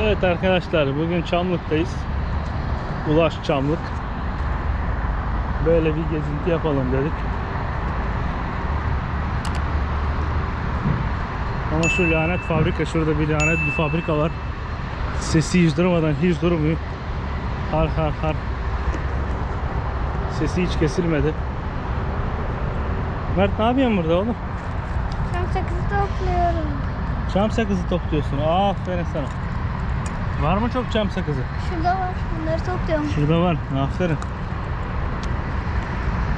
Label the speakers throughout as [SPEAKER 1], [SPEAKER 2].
[SPEAKER 1] Evet arkadaşlar bugün Çamlık'tayız. Ulaş Çamlık. Böyle bir gezinti yapalım dedik. Ama şu lanet fabrika şurada bir lanet bir fabrika var. Sesi hiç durmadan hiç durmuyor. Har har har. Sesi hiç kesilmedi. Mert ne yapıyorsun burada oğlum?
[SPEAKER 2] Çam sakızı topluyorum.
[SPEAKER 1] Çam sakızı topluyorsun. Aferin sana. Var mı çok çam sakızı?
[SPEAKER 2] Şurada var. Bunları topluyorum.
[SPEAKER 1] Şurada var. Aferin.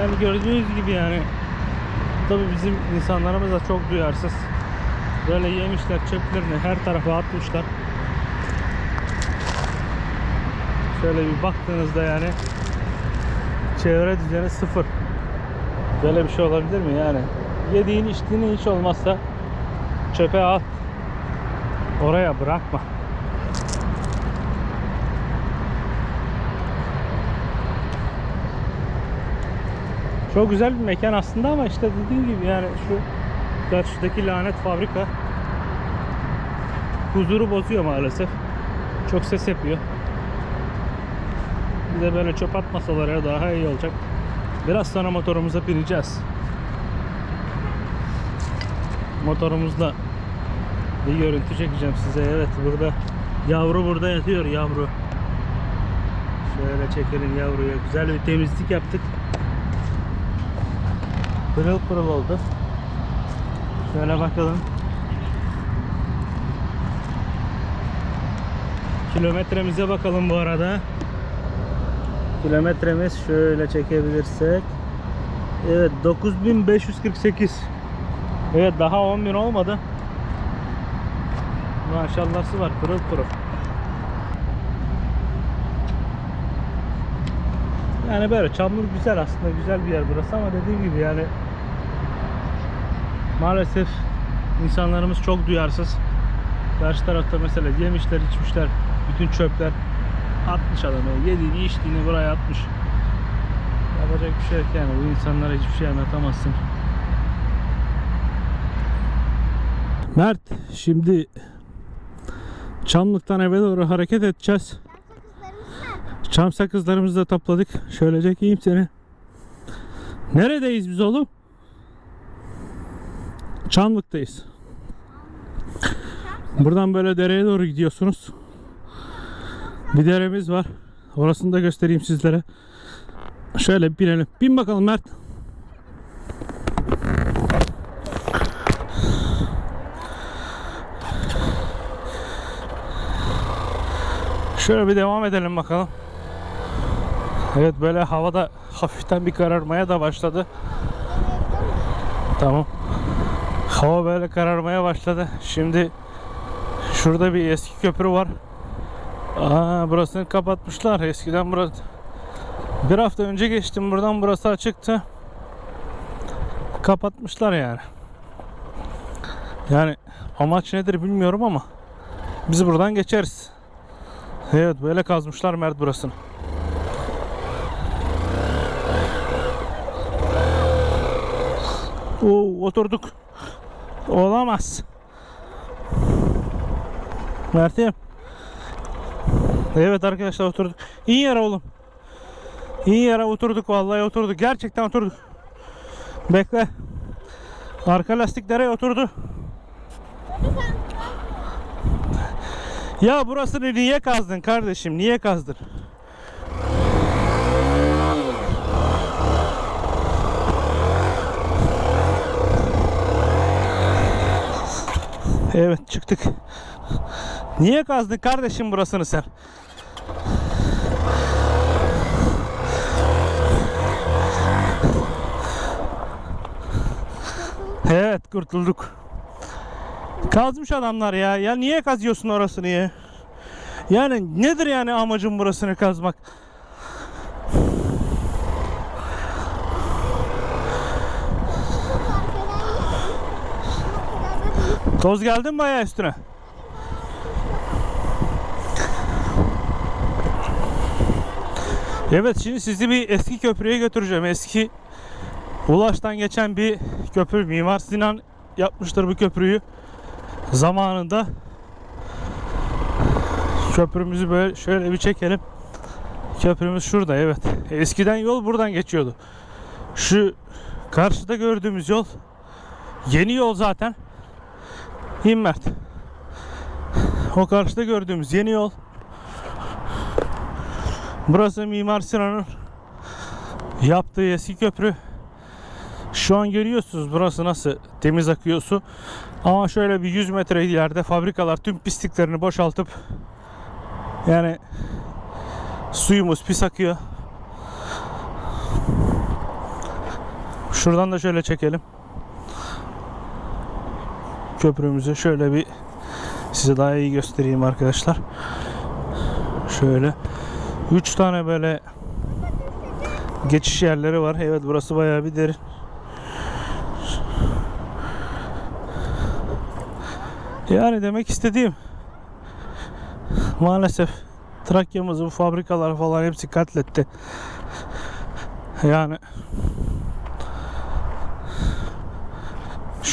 [SPEAKER 1] Yani gördüğünüz gibi yani tabi bizim insanlarımız da çok duyarsız. Böyle yemişler çöplerini her tarafa atmışlar. Şöyle bir baktığınızda yani çevre düzeni sıfır. Böyle bir şey olabilir mi yani? Yediğin içtiğini hiç olmazsa çöpe at. Oraya bırakma. Çok güzel bir mekan aslında ama işte dediğim gibi yani şu karşıdaki lanet fabrika huzuru bozuyor maalesef. Çok ses yapıyor. Bir de böyle çöp atmasalar ya daha iyi olacak. Biraz sonra motorumuza bineceğiz. Motorumuzla bir görüntü çekeceğim size. Evet burada yavru burada yatıyor yavru. Şöyle çekelim yavruya. Güzel bir temizlik yaptık. Pırıl pırıl oldu. Şöyle bakalım. Kilometremize bakalım bu arada. Kilometremiz şöyle çekebilirsek. Evet 9548. Evet daha 10.000 olmadı. Maşallahsı var pırıl pırıl. Yani böyle Çamlık güzel aslında güzel bir yer burası ama dediğim gibi yani maalesef insanlarımız çok duyarsız. Karşı tarafta mesela yemişler içmişler bütün çöpler atmış adamı yediğini içtiğini buraya atmış. Yapacak bir şey yok yani bu insanlara hiçbir şey anlatamazsın. Mert şimdi Çamlık'tan eve doğru hareket edeceğiz. Çam sakızlarımızı da topladık. Şöyle çekeyim seni. Neredeyiz biz oğlum? Çamlık'tayız. Buradan böyle dereye doğru gidiyorsunuz. Bir deremiz var. Orasını da göstereyim sizlere. Şöyle binelim. Bin bakalım Mert. Şöyle bir devam edelim bakalım. Evet böyle havada hafiften bir kararmaya da başladı. Tamam. Hava böyle kararmaya başladı. Şimdi şurada bir eski köprü var. Aa burasını kapatmışlar. Eskiden burası bir hafta önce geçtim buradan burası açıktı. Kapatmışlar yani. Yani amaç nedir bilmiyorum ama biz buradan geçeriz. Evet böyle kazmışlar Mert burasını. Oo, oturduk. Olamaz. Mert'im. Evet arkadaşlar oturduk. İyi yere oğlum. İyi yere oturduk vallahi oturduk. Gerçekten oturduk. Bekle. Arka lastik nereye oturdu? Ya burasını niye kazdın kardeşim? Niye kazdın? Evet çıktık. Niye kazdın kardeşim burasını sen? Evet kurtulduk. Kazmış adamlar ya. Ya niye kazıyorsun orasını ya? Yani nedir yani amacın burasını kazmak? Toz geldi mi bayağı üstüne? Evet şimdi sizi bir eski köprüye götüreceğim. Eski Ulaş'tan geçen bir köprü. Mimar Sinan yapmıştır bu köprüyü. Zamanında Köprümüzü böyle şöyle bir çekelim. Köprümüz şurada evet. Eskiden yol buradan geçiyordu. Şu karşıda gördüğümüz yol yeni yol zaten. İmmert. O karşıda gördüğümüz yeni yol. Burası Mimar Sinan'ın yaptığı eski köprü. Şu an görüyorsunuz burası nasıl temiz akıyor su. Ama şöyle bir 100 metre ileride fabrikalar tüm pisliklerini boşaltıp yani suyumuz pis akıyor. Şuradan da şöyle çekelim. Köprümüzü şöyle bir size daha iyi göstereyim arkadaşlar. Şöyle 3 tane böyle geçiş yerleri var. Evet burası bayağı bir derin. Yani demek istediğim maalesef Trakya'mızı bu fabrikalar falan hepsi katletti. Yani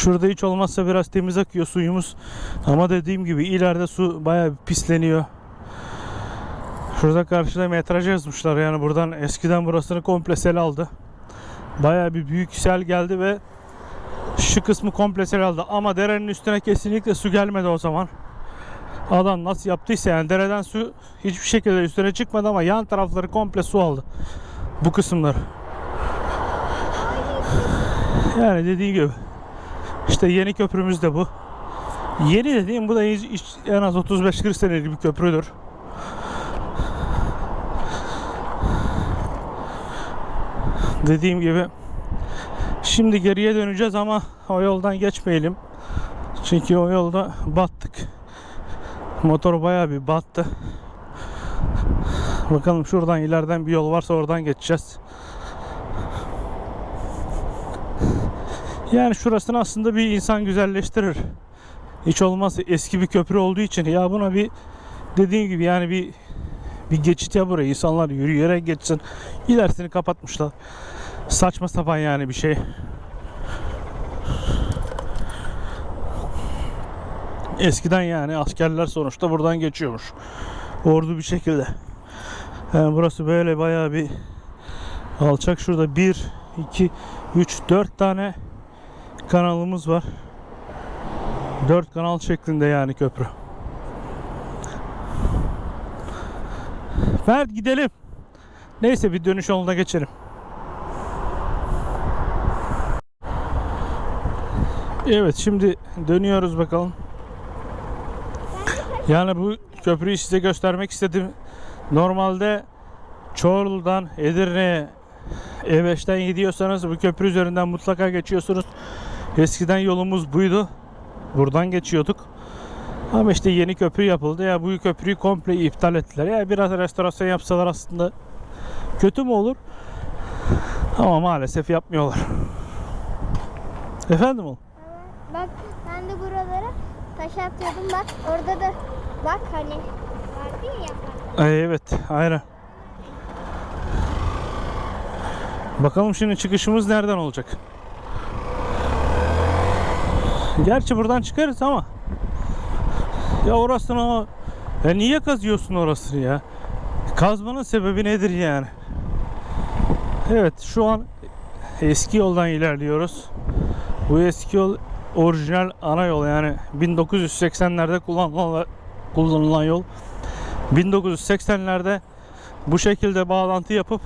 [SPEAKER 1] Şurada hiç olmazsa biraz temiz akıyor suyumuz. Ama dediğim gibi ileride su bayağı pisleniyor. Şurada karşıda metraj yazmışlar yani buradan eskiden burasını komple sel aldı. Bayağı bir büyük sel geldi ve şu kısmı komple sel aldı ama derenin üstüne kesinlikle su gelmedi o zaman. Adam nasıl yaptıysa yani dereden su hiçbir şekilde üstüne çıkmadı ama yan tarafları komple su aldı. Bu kısımlar. Yani dediğim gibi işte yeni köprümüz de bu. Yeni dediğim bu da en az 35-40 senelik bir köprüdür. Dediğim gibi şimdi geriye döneceğiz ama o yoldan geçmeyelim. Çünkü o yolda battık. Motor bayağı bir battı. Bakalım şuradan ileriden bir yol varsa oradan geçeceğiz. Yani şurasını aslında bir insan güzelleştirir. Hiç olmazsa eski bir köprü olduğu için ya buna bir dediğim gibi yani bir bir geçit ya buraya insanlar yürüyerek geçsin. İlerisini kapatmışlar. Saçma sapan yani bir şey. Eskiden yani askerler sonuçta buradan geçiyormuş. Ordu bir şekilde. Yani burası böyle bayağı bir alçak. Şurada 1, 2, 3, 4 tane kanalımız var. 4 kanal şeklinde yani köprü. Ver gidelim. Neyse bir dönüş yoluna geçelim. Evet şimdi dönüyoruz bakalım. Yani bu köprüyü size göstermek istedim. Normalde Çorlu'dan Edirne'ye E5'ten gidiyorsanız bu köprü üzerinden mutlaka geçiyorsunuz. Eskiden yolumuz buydu. Buradan geçiyorduk. Ama işte yeni köprü yapıldı. Ya bu köprüyü komple iptal ettiler. Ya biraz restorasyon yapsalar aslında kötü mü olur? Ama maalesef yapmıyorlar. Efendim oğlum?
[SPEAKER 2] Bak ben de buralara taş atıyordum bak orada da bak hani vardı ya yaprak.
[SPEAKER 1] Ay, Evet, aynen. Bakalım şimdi çıkışımız nereden olacak? Gerçi buradan çıkarız ama ya orasını ya niye kazıyorsun orasını ya? Kazmanın sebebi nedir yani? Evet, şu an eski yoldan ilerliyoruz. Bu eski yol orijinal ana yol yani 1980'lerde kullanılan kullanılan yol. 1980'lerde bu şekilde bağlantı yapıp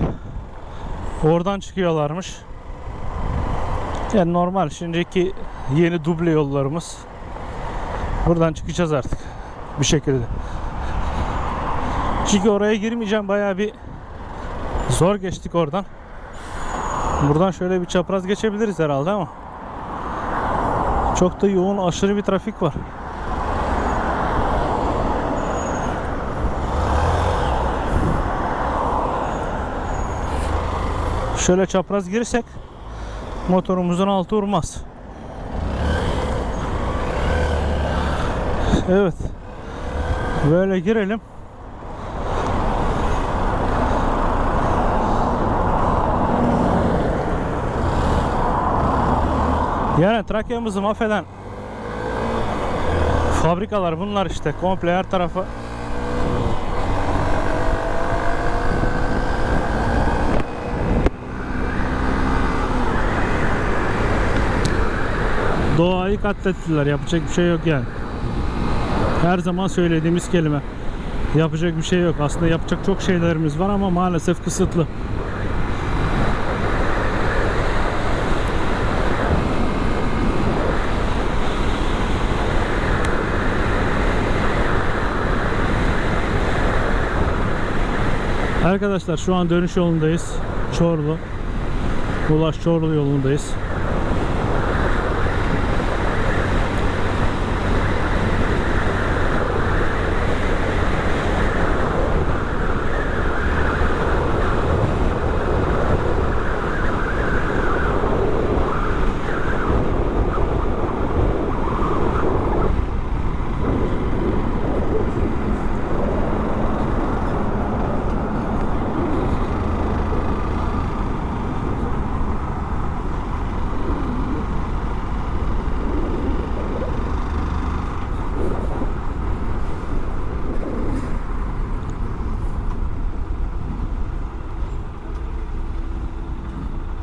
[SPEAKER 1] oradan çıkıyorlarmış. Yani normal şimdiki yeni duble yollarımız. Buradan çıkacağız artık bir şekilde. Çünkü oraya girmeyeceğim bayağı bir zor geçtik oradan. Buradan şöyle bir çapraz geçebiliriz herhalde ama çok da yoğun aşırı bir trafik var. Şöyle çapraz girsek motorumuzun altı vurmaz. Evet. Böyle girelim. Yani Trakya'mızı mahveden fabrikalar bunlar işte komple her tarafa Doğayı katlettiler. Yapacak bir şey yok yani. Her zaman söylediğimiz kelime. Yapacak bir şey yok. Aslında yapacak çok şeylerimiz var ama maalesef kısıtlı. Arkadaşlar şu an dönüş yolundayız. Çorlu. Ulaş Çorlu yolundayız.